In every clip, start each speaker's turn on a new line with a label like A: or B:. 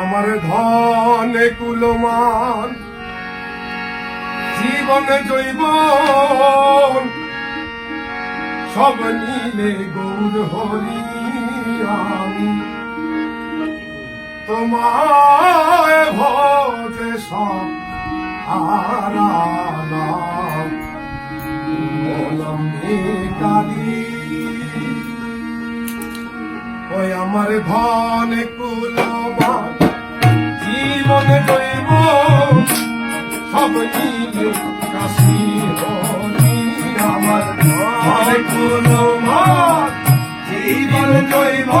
A: আমার ধনে কুলমান জীবন জৈব সব নীলে গৌর হরি আমি। তোমায় ভজে সব আরা মলমে ওই আমার ধন জীবন দৈব সব নিলে কাশি আমার ধন কুলবান জীবন দৈব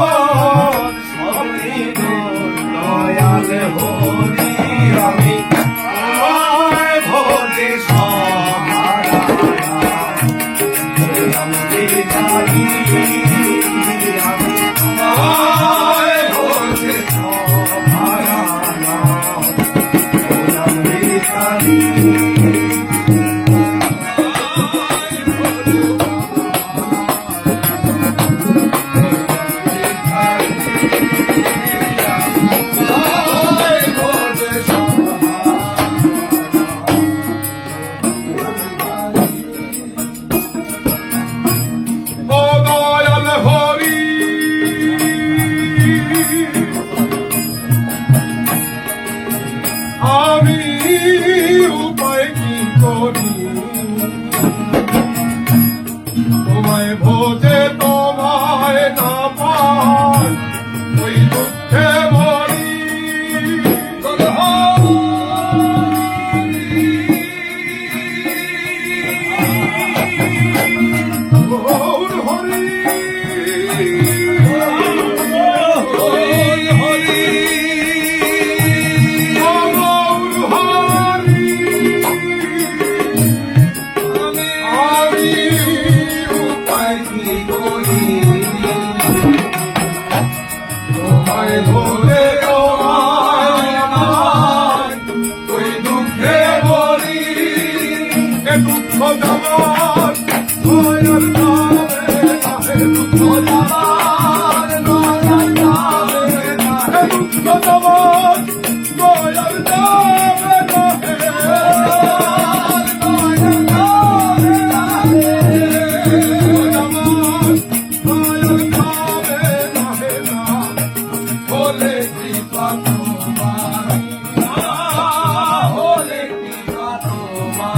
A: Thank you. উপায় কি করি? তোমায় ভোজের দুঃখ দমন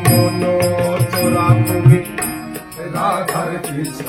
A: বলো তোরা তুমি রাধার কৃষ্ণ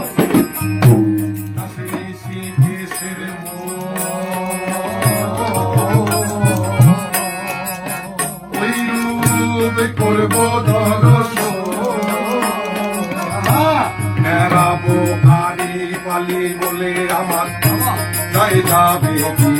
A: I'll Kabir.